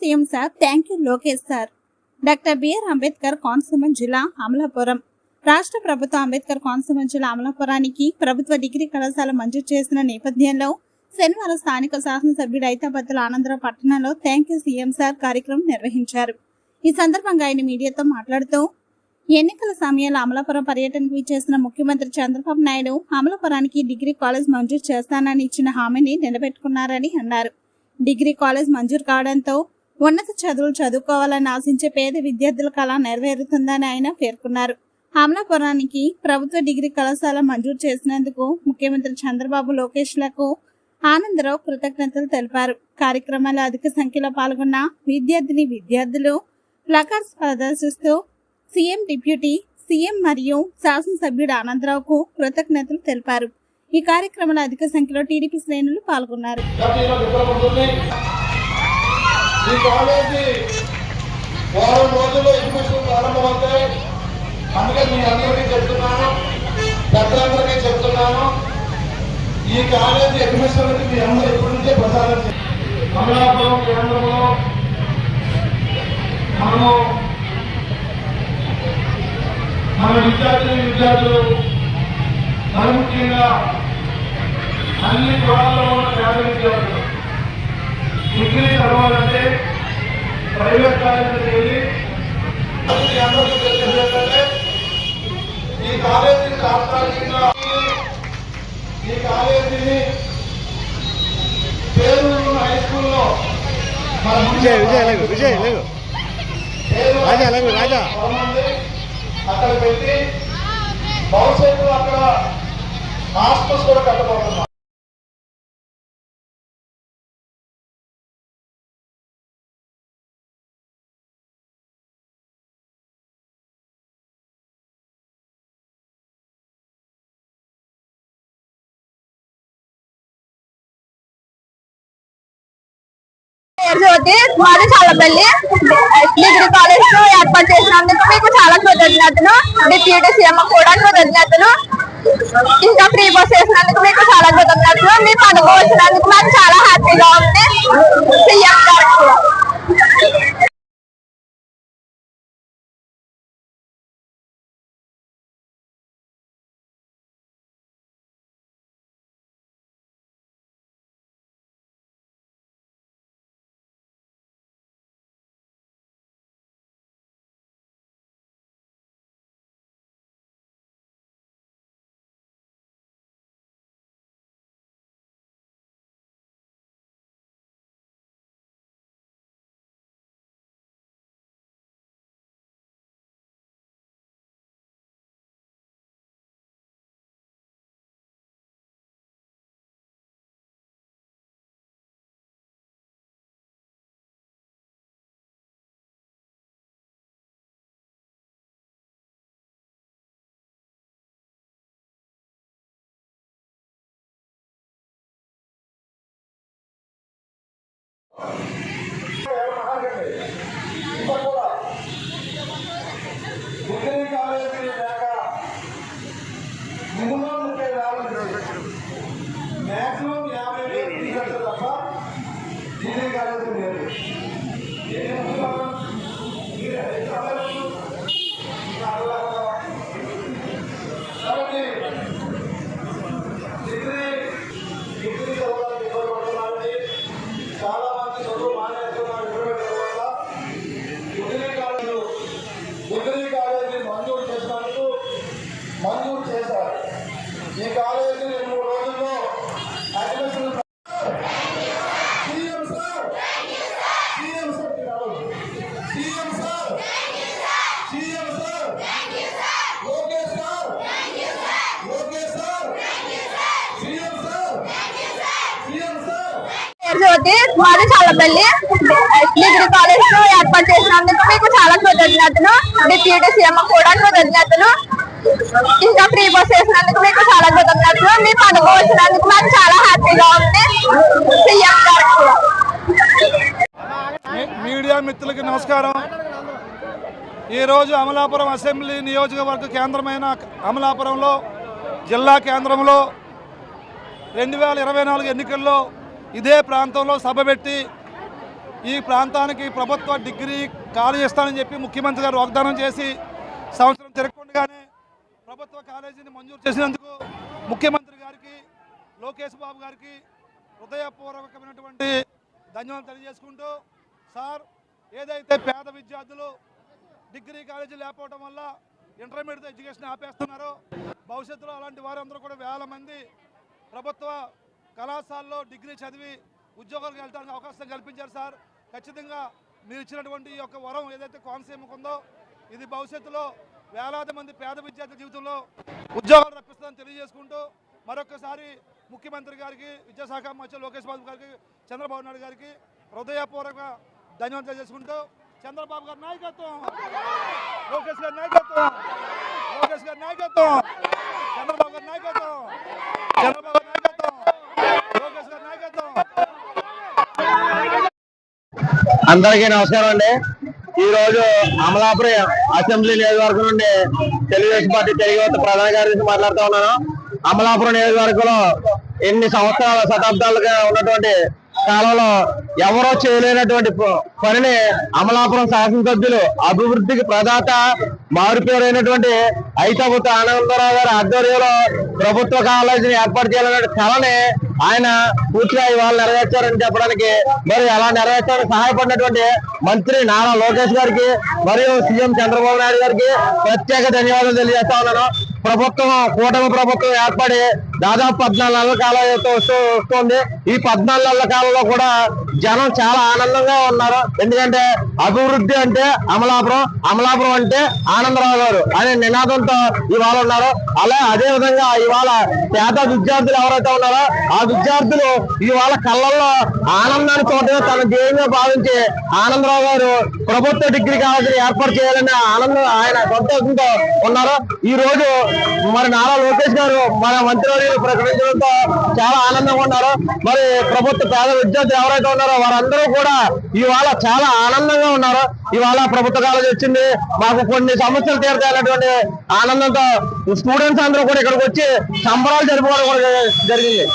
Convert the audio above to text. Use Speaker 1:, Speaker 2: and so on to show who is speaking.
Speaker 1: CM sir thank you Lokesh sir. Doctor B R Ambedkar Konaseema జిల్లా అమలాపురం. రాష్ట్ర ప్రభుత్వ అంబేద్కర్ కోనసీమ జిల్లా అమలాపురానికి ప్రభుత్వ డిగ్రీ కళాశాల మంజూరు చేసిన నేపథ్యంలో శనివారం స్థానిక శాసనసభ్యుడు ఐతాబత్తుల ఆనందరావు పట్టణంలో థ్యాంక్ యూ సీఎం సార్ కార్యక్రమం నిర్వహించారు. ఈ సందర్భంగా ఆయన మీడియాతో మాట్లాడుతూ ఎన్నికల సమయంలో అమలాపురం పర్యటనకు చేసిన ముఖ్యమంత్రి చంద్రబాబు నాయుడు అమలాపురానికి డిగ్రీ కాలేజ్ మంజూరు చేస్తానని ఇచ్చిన హామీని నిలబెట్టుకున్నారని అన్నారు. డిగ్రీ కాలేజ్ మంజూరు కావడంతో ఉన్నత చదువులు చదువుకోవాలని ఆశించే పేద విద్యార్థుల కళ నెరవేరుతుందని ఆయన పేర్కొన్నారు. అమలాపురానికి ప్రభుత్వ డిగ్రీ కళాశాల మంజూరు చేసినందుకు ముఖ్యమంత్రి చంద్రబాబు లోకేష్లకు ఆనందరావు కృతజ్ఞతలు తెలిపారు. కార్యక్రమంలో అధిక సంఖ్యలో పాల్గొన్న విద్యార్థిని విద్యార్థులు ప్లకార్డ్స్ ప్రదర్శిస్తూ సీఎం డిప్యూటీ సీఎం మరియు శాసనసభ్యుడు ఆనందరావుకు కృతజ్ఞతలు తెలిపారు. ఈ కార్యక్రమంలో అధిక సంఖ్యలో టీడీపీ శ్రేణులు పాల్గొన్నారు.
Speaker 2: ఈ కాలేజీ వారం రోజుల్లో ఎడ్యుకేషన్ ప్రారంభమవుతాయి. అందుకే మీ అందరికీ చెప్తున్నాను పెద్దలందరికీ చెప్తున్నాను. ఈ కాలేజీ అడ్మిషన్ మీ అందరూ ఇప్పటి నుంచే ప్రచారం చేయండి కేంద్రంలో మనము మన విద్యార్థులు విద్యార్థులు మరి ముఖ్యంగా అన్ని కులాల్లో ఉన్న పేద విద్యార్థులు. డిగ్రీ చదవాలంటే ప్రైవేట్ కాలేజీకి వెళ్ళి ఏంటంటే ఈ కాలేజీ తాత్కాలికంగా ఈ కాలేజీని పేరు హై స్కూల్లో మన
Speaker 3: విజయ్ విజయ్ లేగు విజయ్
Speaker 2: పేరు
Speaker 3: రాజా, లేవు, రాజా.
Speaker 2: అక్కడ పెట్టి భవిష్యత్తులో అక్కడ హాస్టల్స్ కూడా కట్టబోతున్నాం
Speaker 4: జ్యోతి మాది చాలపల్లి డిగ్రీ కాలేజ్ను ఏర్పాటు చేసినందుకు మీకు చాలా కృతజ్ఞతలు. డిప్యూటీ సీఎం కూడా కృతజ్ఞతలు. ఇంకా ఫ్రీ బస్ వేసినందుకు మీకు చాలా కృతజ్ఞతలు. మీ పండుగ వచ్చినందుకు మాకు చాలా హ్యాపీగా ఉంది.
Speaker 2: మ్యాక్సిమం యాభై వేలు తప్ప డిగ్రీ కాలేజీ లేదు ఈ కాలేజీ మూడు రోజుల్లో admission CM sir! CM sir! CM sir! CM sir! Lokesh sir! Lokesh sir! CM sir! CM sir!
Speaker 4: Jyothi మాది చాలపల్లి. డిగ్రీ కాలేజ్ ఏర్పాటు చేసినందుకు మీకు చాలా కృతజ్ఞతలు. డిప్యూటీ సీఎం కూడా కృతజ్ఞతలు. ఇంకా ఫ్రీ బస్ వేసినందుకు మీకు చాలా కృతజ్ఞతలు. మీ పండుగ వచ్చినందుకు మాకు చాలా హ్యాపీగా ఉంది. సీఎం
Speaker 5: మీడియా మిత్రులకి నమస్కారం. ఈరోజు అమలాపురం అసెంబ్లీ నియోజకవర్గ కేంద్రమైన అమలాపురంలో జిల్లా కేంద్రంలో రెండు వేల ఇరవై నాలుగు ఎన్నికల్లో ఇదే ప్రాంతంలో సభ పెట్టి
Speaker 2: ఈ ప్రాంతానికి ప్రభుత్వ డిగ్రీ కాలేజ్ ఇస్తానని చెప్పి ముఖ్యమంత్రి గారు వాగ్దానం చేసి సంవత్సరం తిరగకుండానే ప్రభుత్వ కాలేజీని మంజూరు చేసినందుకు ముఖ్యమంత్రి గారికి లోకేష్ బాబు గారికి హృదయపూర్వకమైనటువంటి ధన్యవాదాలు తెలియజేసుకుంటూ సార్ ఏదైతే పేద విద్యార్థులు డిగ్రీ కాలేజీ లేకపోవడం వల్ల ఇంటర్మీడియట్ ఎడ్యుకేషన్ ఆపేస్తున్నారో భవిష్యత్తులో అలాంటి వారందరూ కూడా వేల మంది ప్రభుత్వ కళాశాలలో డిగ్రీ చదివి ఉద్యోగాలకు వెళ్ళడానికి అవకాశం కల్పించారు సార్. ఖచ్చితంగా మీరు ఇచ్చినటువంటి ఈ యొక్క వరం ఏదైతే కోనసీమకు ఉందో ఇది భవిష్యత్తులో వేలాది మంది పేద విద్యార్థుల జీవితంలో ఉద్యోగాలు రప్పిస్తుందని తెలియజేసుకుంటూ మరొకసారి ముఖ్యమంత్రి గారికి విద్యాశాఖ మంత్రి లోకేష్ బాబు గారికి చంద్రబాబు నాయుడు గారికి హృదయపూర్వక ధన్యవాదాలు తెలియజేసుకుంటూ చంద్రబాబు గారి నాయకత్వం లోకేష్ గారి నాయకత్వం లోకేష్ గారి నాయకత్వం చంద్రబాబు గారి నాయకత్వం చంద్రబాబు గారి నాయకత్వం లోకేష్ గారి నాయకత్వం.
Speaker 6: అందరికీ నమస్కారం అండి. ఈ రోజు అమలాపురం అసెంబ్లీ నియోజకవర్గం నుండి తెలుగుదేశం పార్టీ తెలుగు ప్రధాన కార్యదర్శి మాట్లాడుతూ ఉన్నాను. అమలాపురం నియోజకవర్గంలో ఎన్ని సంవత్సరాల శతాబ్దాలుగా ఉన్నటువంటి కాలంలో ఎవరో చేయలేనటువంటి పనిని అమలాపురం శాసనసభ్యులు అభివృద్ధికి ప్రదాత మారుపేరైనటువంటి ఐతబుత ఆనందరావు గారి ఆధ్వర్యంలో ప్రభుత్వ కాలేజీని ఏర్పాటు చేయాలనే కళని ఆయన పూర్తిగా ఇవాళ నెరవేర్చారని చెప్పడానికి మరి అలా నెరవేర్చడానికి సహాయపడినటువంటి మంత్రి నారా లోకేష్ గారికి మరియు సీఎం చంద్రబాబు నాయుడు గారికి ప్రత్యేక ధన్యవాదాలు తెలియజేస్తా ఉన్నాను. ప్రభుత్వం కూటమి ప్రభుత్వం ఏర్పడి దాదాపు పద్నాలుగు నెలల కాలం అయితే వస్తూ వస్తుంది. ఈ పద్నాలుగు నెలల కాలంలో కూడా జనం చాలా ఆనందంగా ఉన్నారు. ఎందుకంటే అభివృద్ధి అంటే అమలాపురం అమలాపురం అంటే ఆనందరావు గారు అనే నినాదంతో ఇవాళ ఉన్నారు. అలా అదే విధంగా ఇవాళ పేద విద్యార్థులు ఎవరైతే ఉన్నారో ఆ విద్యార్థులు ఇవాళ కళ్ళల్లో ఆనందాన్ని చూడటమే తన ధ్యేయంగా భావించి ఆనందరావు గారు ప్రభుత్వ డిగ్రీ కాలేజీని ఏర్పాటు చేయాలనే ఆనందం ఆయన సంతోషంతో ఉన్నారు. ఈ రోజు మరి నారా లోకేష్ గారు మన మంత్రివర్యులు ప్రకటించడంతో చాలా ఆనందంగా ఉన్నారు. మరి ప్రభుత్వ పేద విద్యార్థులు ఎవరైతే ఉన్నారో వారందరూ కూడా ఇవాళ చాలా ఆనందంగా ఉన్నారు. ఇవాళ ప్రభుత్వ కాలేజ్ వచ్చింది. మాకు కొన్ని సమస్యలు తీరుతాయన్నటువంటి ఆనందంతో స్టూడెంట్స్ అందరూ కూడా ఇక్కడికి వచ్చి సంబరాలు జరుపుకోవడం కూడా జరిగింది.